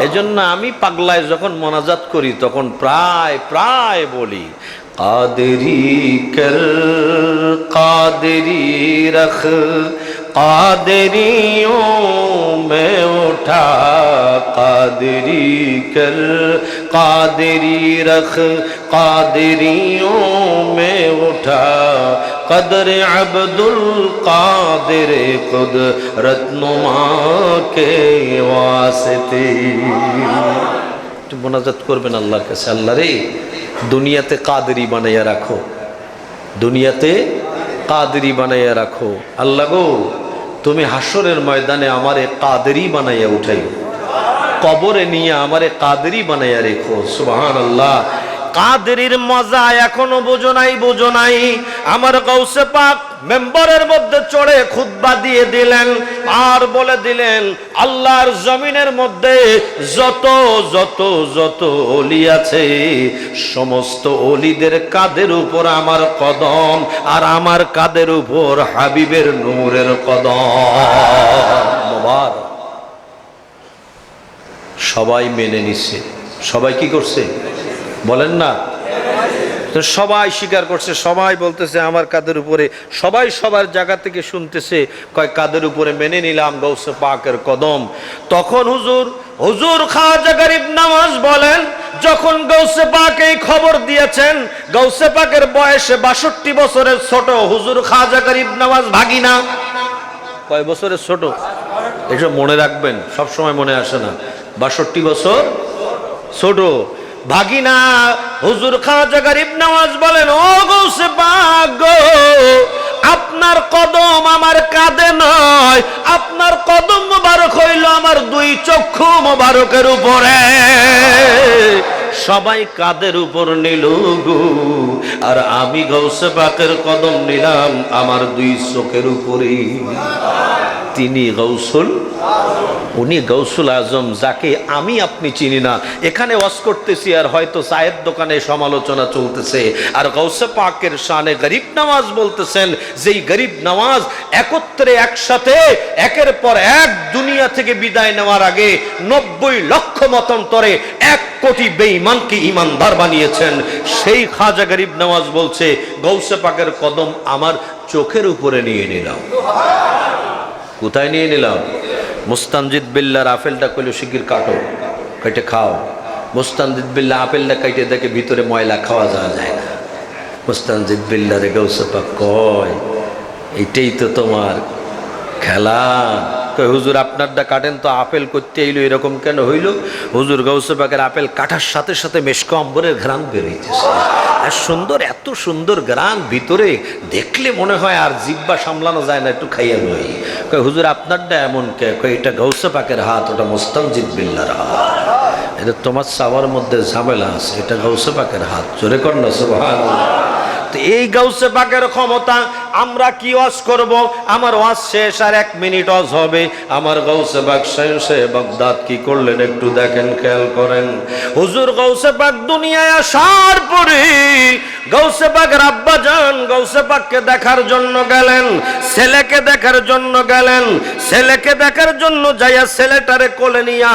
এজন্য আমি পাগলায় যখন মোনাজাত করি, তখন প্রায় প্রায় বলি, কাদেরি কর কাদেরি রখ কাদেরিও মে ওঠা কাদেরি কর কাদেরি রখ কাদেরিও মে ওঠা কদর আব্দুল কাদের নুমা কে ওয়াসতে। একটু মোনাজাত করবেন আল্লাহর কাছে। আল্লাহ রে, দুনিয়াতে কাদেরি বানাইয়া রাখো। দুনিয়াতে কাদেরি বানাইয়া রাখো। আল্লাহ গো, তুমি হাসরের ময়দানে আমারে কাদেরি বানাইয়া উঠাই কবরে নিয়ে আমারে কাদেরি বানাইয়া রেখো। সুবহান আল্লাহ কাদেরির মজা এখনও বোঝো নাই বোঝো নাই। আমার গৌসে পাক মেম্বারের মধ্যে চড়ে খুতবা দিয়ে দিলেন, আর বলে দিলেন, আল্লাহর জমিনের মধ্যে যত যত যত অলি আছে, সমস্ত অলিদের কাদের উপর আমার কদম, আর আমার কাদের উপর হাবিবের নূরের কদম। সবাই মেনে নিছে। সবাই কি করছে? বলেন না? তো সবাই স্বীকার করছে, সবাই বলতেছে আমার কাদের উপরে, সবাই সবার জায়গা থেকে শুনতেছে, কয় কাদের উপরে মেনে নিলাম গৌসে পাকের কদম। তখন হুজুর হুজুর খাজা গরিব নামাজ বলেন, যখন গৌসে পাক এই খবর দিয়েছেন, গৌসে পাকের বয়সে বাষট্টি বছরের ছোট, হুজুর খাজা গরিব নামাজ ভাগিনা। কয় বছরের ছোট? এসব মনে রাখবেন সব সময় মনে আসে না। বাষট্টি বছর ছোট। ভাগিনা হুজুর খাজা গরিব নওয়াজ বলেন ও গৌসে পাক আপনার কদম আমার কাঁধে নয়, আপনার কদম মোবারক হইল আমার দুই চক্ষু মোবারকের উপরে। সবাই কাদের উপর নিল গো, আর আমি গৌসে পাকের কদম নিলাম আমার দুই চোখের উপরে তিনি গৌসুল? উনি গৌসুল আজম, যাকে আমি আপনি চিনি না। এখানে ওয়াজ করতেছি আর হয়তো চায়ের দোকানে সমালোচনা চলতেছে। আর গৌসে পাকের শানে গরিব নামাজ বলতেছেন, যেই গরিব নামাজ একত্রে একসাথে, একের পর এক দুনিয়া থেকে বিদায় নেওয়ার আগে নব্বই লক্ষ মতন্তরে এক কোটি বেঈমানকে ইমানদার বানিয়েছেন। সেই খাজা গরিব নামাজ বলছে, গৌসে পাকের কদম আমার চোখের উপরে নিয়ে নিলাম। কোথায় নিয়ে নিলাম? মুস্তানজিদ বিল্লার আপেলটা কইলো, শিগগির কাটো কেটে খাও। মুস্তানজিদ বিল্লা আপেলটা কেটে দেখে ভিতরে ময়লা খাওয়া যাওয়া যায় না। মুস্তানজিদ বিল্লারে গৌসপা কয়, এইটাই তো তোমার খেলা। হুজুর, আপনারটা কাটেন তো আপেল করতে এলো, এরকম কেন হইল? হুজুর গৌসপাকের আপেল কাটার সাথে সাথে মেশক অম্বরের ঘ্রাণ বেরোইতেছে আর সুন্দর, এত সুন্দর গ্রাম ভিতরে দেখলে মনে হয় আর জিব্বা সামলানো যায় না, একটু খাইয়া লই। কই হুজুর, আপনারটা এমন কে? কই এটা গৌসে পাকের হাত, ওটা মোস্তানজিদ বিল্লার হাত। এটা তোমার সাবার মধ্যে ঝামেলা আছে, এটা গৌসে পাকের হাত। জোরে কর না, সুবহানাল্লাহ। তো এই গাউসে পাকের ক্ষমতা আমরা কি ওয়াজ করব? আমার ওয়াজ শেষ আর এক মিনিট ওয়াজ হবে। আমার গাউসে পাক শেষে বাগদাদ কি করলেন একটু দেখেন, খেয়াল করেন। হুজুর গাউসে পাক দুনিয়ায় আসার পরে গাউসে পাক রাব্বা যান গাউসে পাককে দেখার জন্য গেলেন, ছেলেকে দেখার জন্য গেলেন, ছেলেকে দেখার জন্য যাইয়া ছেলেটারে কোলে নিয়া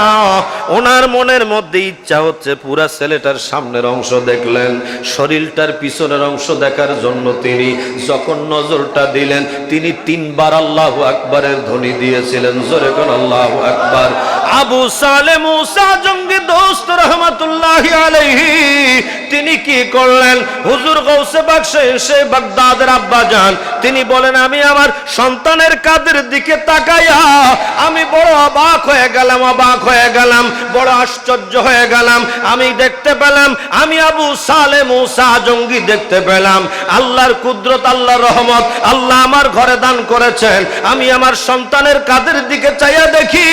ওনার মনের মধ্যে ইচ্ছা হচ্ছে পুরা ছেলেটার সামনের অংশ দেখলেন, শরীরটার পিছনের অংশ দেখার জন্য তিনি যখন নজরটা দিলেন। তিনি তিনবার আল্লাহ আকবরের ধ্বনি দিয়েছিলেন, জোরে কোন আল্লাহ আকবর। আবু সালে মুসা জঙ্গি দোস্ত রহমতুল্লাহ আলাইহি তিনি কি করলেন? হুজুর গৌসে বাক্সে এসে বাগদাদের আব্বা যান। তিনি বলেন, আমি আমার সন্তানের কাদের দিকে তাকাইয়া আমি বড় অবাক হয়ে গেলাম, অবাক হয়ে গেলাম, বড় আশ্চর্য হয়ে গেলাম। আমি দেখতে পেলাম, আমি আবু সালে মুসা জঙ্গি দেখতে পেলাম। আল্লাহর কুদরত, আল্লাহর রহমত, আল্লাহ আমার ঘরে দান করেছেন। আমি আমার সন্তানের কাদের দিকে চাইয়া দেখি?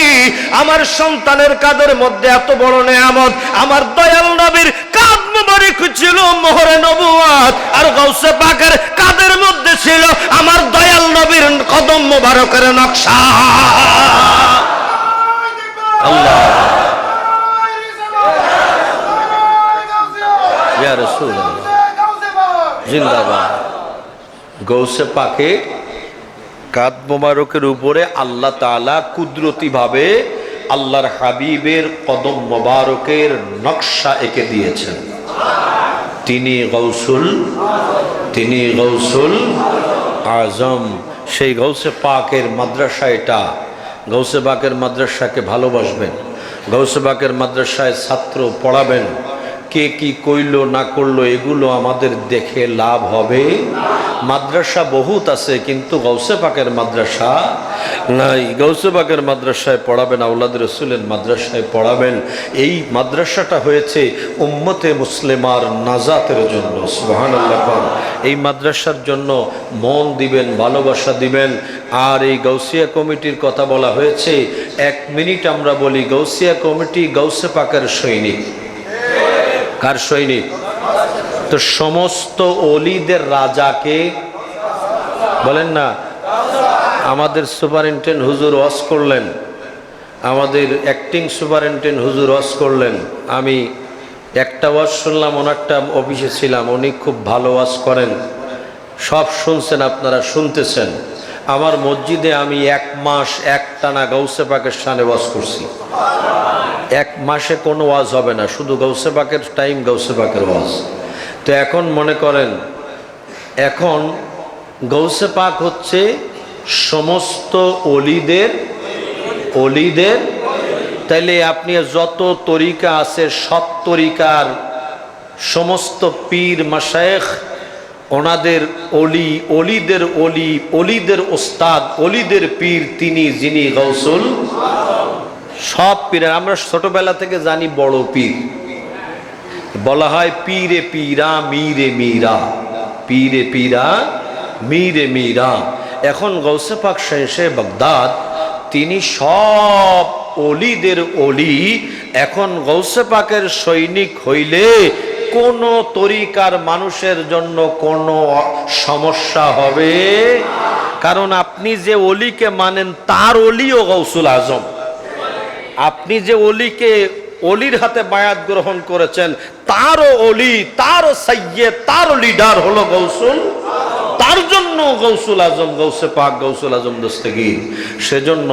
আমার সন্তানের কাদের মধ্যে এত বড় নেয়ামত? আমার দয়াল নবীর কাদ মুবারক ছিল মোহরে নবুয়াত আর গৌসে পাকের কাদের মধ্যে ছিল আমার দয়াল নবীর কদম মুবারকের নকশা। আল্লাহ। জিন্দাবাদ। গৌসে পাকে কাদ মোবারকের উপরে আল্লাহ তাআলা কুদরতি ভাবে আল্লাহর হাবিবের কদম মোবারকের নকশা এঁকে দিয়েছেন। তিনি গৌসুল তিনি গৌসুল আজম। সেই গৌসে পাকের মাদ্রাসা এটা। গৌসে পাকের মাদ্রাসাকে ভালোবাসবেন। গৌসে পাকের মাদ্রাসায় ছাত্র পড়াবেন। কে কি কইলো না করল এগুলো আমাদের দেখে লাভ হবে। মাদ্রাসা বহুত আছে, কিন্তু গৌসে পাকের মাদ্রাসা নাই। গৌসে পাকের মাদ্রাসায় পড়াবেন আউলাদ রসুলের মাদ্রাসায় পড়াবেন। এই মাদ্রাসাটা হয়েছে উম্মতে মুসলিমার নাজাতের জন্য সুহান এই মাদ্রাসার জন্য মন দিবেন, ভালোবাসা দিবেন। আর এই গৌসিয়া কমিটির কথা বলা হয়েছে, এক মিনিট আমরা বলি গৌসিয়া কমিটি গৌসে পাকের সৈনিক। কার সৈনিক? তো সমস্ত অলিদের রাজাকে, বলেন না, আমাদের সুপারিনটেন্ট হুজুর ওয়াজ করলেন, আমাদের অ্যাক্টিং সুপারিনটেন্ট হুজুর ওয়াজ করলেন, আমি একটা ওয়াজ শুনলাম ওনারটা অফিসে ছিলাম, উনি খুব ভালো ওয়াজ করেন, সব শুনছেন আপনারা, শুনতেছেন। আমার মসজিদে আমি এক মাস এক টানা গৌসে পাকের ওয়াজ করছি। এক মাসে কোনো ওয়াজ হবে না, শুধু গৌসে পাকের টাইম গৌসে পাকের ওয়াজ। তো এখন মনে করেন, এখন গৌসে পাক হচ্ছে সমস্ত অলিদের অলিদের। তাইলে আপনি যত তরিকা আছে, সব তরিকার সমস্ত পীর মাসায়েখ ওনাদের অলি, অলিদের অলি, অলিদের ওস্তাদ, অলিদের পীর, তিনি, যিনি গৌসুল, সব পীরের। আমরা ছোটবেলা থেকে জানি বড় পীর। বলা হয়, পীরে পীরা, মীরে মীরা। পীরে পীরা, মীরে মীরা। এখন গৌসে পাক শেষে বাগদাদ, তিনি সব অলিদের অলি। এখন গৌসেপাকের সৈনিক হইলে কোন তরিকার মানুষের জন্য কোনো সমস্যা হবে? কারণ আপনি যে অলিকে মানেন, তার অলিও গৌসুল আজম। আপনি যে অলিকে অলির হাতে বায়াত গ্রহণ করেছেন। তারও অলি তার সাইয়ে তারও লিডার হলো গৌসুল তার জন্য গৌসুল আজম, গৌসে পাক গৌসুল আজম দোস্তগীর। সেজন্য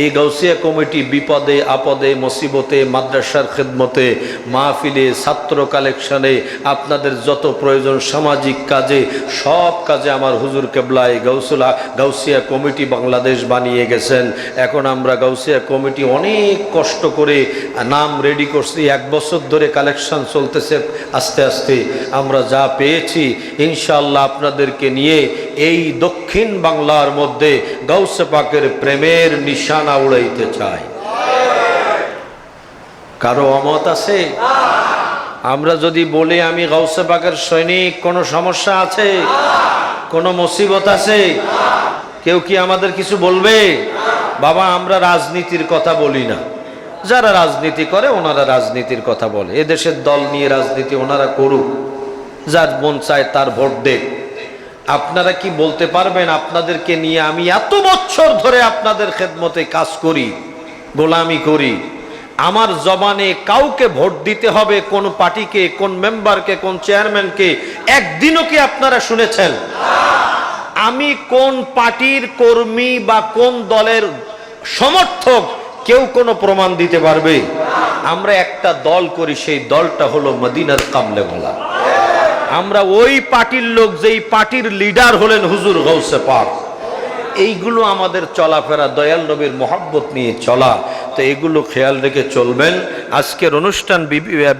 এই গৌসিয়া কমিটি বিপদে, আপদে, মুসিবতে, মাদ্রাসার খেদমতে, মাহফিলে, ছাত্র কালেকশনে আপনাদের যত প্রয়োজন সামাজিক কাজে, সব কাজে আমার হুজুর কেবলায় গৌসুলা গৌসিয়া কমিটি বাংলাদেশ বানিয়ে গেছেন। এখন আমরা গৌসিয়া কমিটি অনেক কষ্ট করে নাম রেডি করছি। এক বছর ধরে কালেকশন চলতেছে আস্তে আস্তে। আমরা যা পেয়েছি ইনশাল্লাহ আপনাদেরকে নিয়ে এই দক্ষিণ বাংলার মধ্যে গৌসে পাকের প্রেমের নিশানা উড়াইতে চাই কারও অমত আছে? আমরা যদি বলি আমি গৌসে পাকের সৈনিক, কোনো সমস্যা আছে? কোনো মুসিবত আছে? কেউ কি আমাদের কিছু বলবে? বাবা, আমরা রাজনীতির কথা বলি না। যারা রাজনীতি করে, ওনারা রাজনীতির কথা বলে। এদেশের দল নিয়ে রাজনীতি ওনারা করুক। যার মন চায় তার ভোট দেখ আপনারা কি বলতে পারবেন, আপনাদেরকে নিয়ে আমি এত বছর ধরে আপনাদের খেদমতে কাজ করি, গোলামি করি। আমার জবানে কাউকে ভোট দিতে হবে, কোন পার্টিকে, কোন মেম্বারকে, কোন চেয়ারম্যানকে, একদিনও কি আপনারা শুনেছেন? আমি কোন পার্টির কর্মী বা কোন দলের সমর্থক, কেউ কোনো প্রমাণ দিতে পারবে? আমরা একটা দল করি, সেই দলটা হলো মদিনার কামলেওয়ালা আমরা ওই পার্টির লোক যেই পার্টির লিডার হলেন হুজুর গৌসে পাক। এইগুলো আমাদের চলাফেরা দয়াল নবীর মহাব্বত নিয়ে চলা। তো এগুলো খেয়াল রেখে চলবেন। আজকের অনুষ্ঠান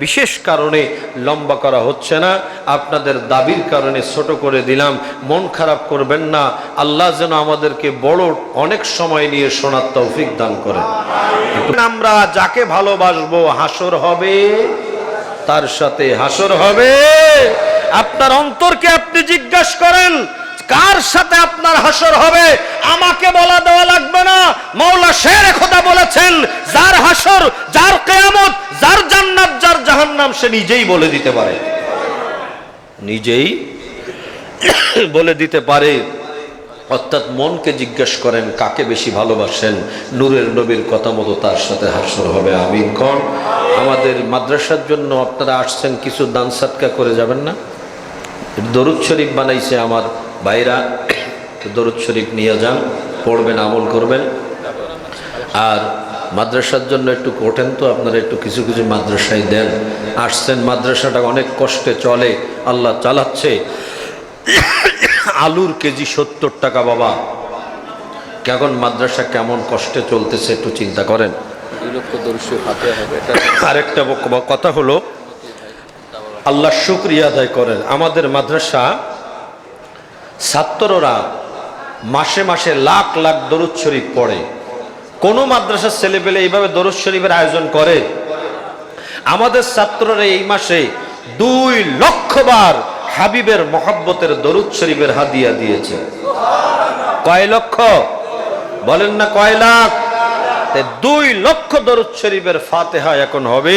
বিশেষ কারণে লম্বা করা হচ্ছে না। আপনাদের দাবির কারণে ছোট করে দিলাম। মন খারাপ করবেন না। আল্লাহ যেন আমাদেরকে বড় অনেক সময় নিয়ে শোনার তৌফিক দান করেন। আমরা যাকে ভালোবাসবো হাসর হবে। তার সাথে হাসর হবে। আপনার অন্তরকে আপনি জিজ্ঞাসা করেন, কার সাথে আপনার হাসর হবে? আমাকে বলা দেওয়া লাগবে না। মৌলা শের খোদা বলেছেন, যার হাসর, যার কেয়ামত, যার জান্নাত, যার জাহান্নাম সে নিজেই বলে দিতে পারে। নিজেই বলে দিতে পারে। অর্থাৎ মনকে জিজ্ঞেস করেন, কাকে বেশি ভালোবাসেন? নূরের নবীর কথা মতো তার সাথে হাসর হবে, আমিন। কন? আমাদের মাদ্রাসার জন্য আপনারা আসছেন, কিছু দান সাতকা করে যাবেন না? দরুদ শরীফ বানাইছে আমার ভাইরা দরুদ শরীফ নিয়ে যান, পড়বেন, আমল করবেন। আর মাদ্রাসার জন্য একটু কোটেন তো, আপনারা একটু কিছু কিছু মাদ্রাসায় দেন। আসছেন, মাদ্রাসাটা অনেক কষ্টে চলে, আল্লাহ চালাচ্ছে। আলুর কেজি সত্তর টাকা বাবা। কেমন মাদ্রাসা কেমন কষ্টে চলতেছে একটু চিন্তা করেন। আরেকটা কথা হলো আল্লাহ শুক্রিয়া আদায় করেন। আমাদের মাদ্রাসা ছাত্ররা মাসে মাসে লাখ লাখ দরুদ শরীফ পড়ে। কোন মাদ্রাসার ছেলেপেলে এইভাবে দরুদ শরীফের আয়োজন করে? আমাদের ছাত্ররা এই মাসে দুই লক্ষ বার হাবিবের মহাব্বতের দরুদ শরীফের হাদিয়া দিয়েছে। কয় লক্ষ? বলেন না কয় লাখ? দুই লক্ষ দরুদ শরীফের ফাতেহা এখন হবে।